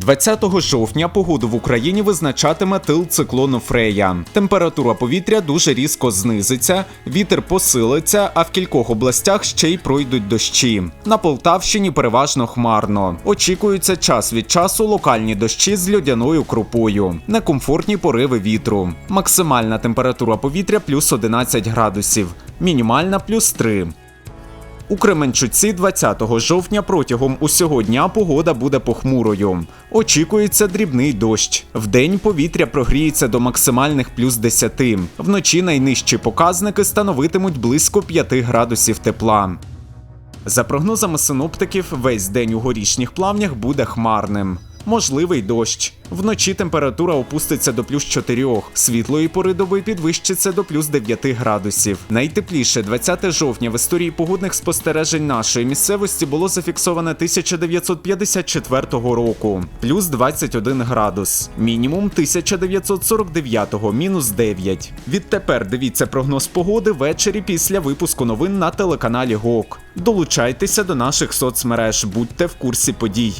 20 жовтня погоду в Україні визначатиме тил циклону Фрея. Температура повітря дуже різко знизиться, вітер посилиться, а в кількох областях ще й пройдуть дощі. На Полтавщині переважно хмарно. Очікується час від часу локальні дощі з льодяною крупою, некомфортні пориви вітру. Максимальна температура повітря плюс 11 градусів, мінімальна плюс 3. У Кременчуці 20 жовтня протягом усього дня погода буде похмурою. Очікується дрібний дощ. Вдень повітря прогріється до максимальних плюс 10. Вночі найнижчі показники становитимуть близько 5 градусів тепла. За прогнозами синоптиків, весь день у горішніх плавнях буде хмарним. Можливий дощ. Вночі температура опуститься до плюс 4, світлої пори доби підвищиться до плюс 9 градусів. Найтепліше 20 жовтня в історії погодних спостережень нашої місцевості було зафіксоване 1954 року, плюс 21 градус, мінімум 1949 мінус 9. Відтепер дивіться прогноз погоди ввечері після випуску новин на телеканалі ГОК. Долучайтеся до наших соцмереж, будьте в курсі подій.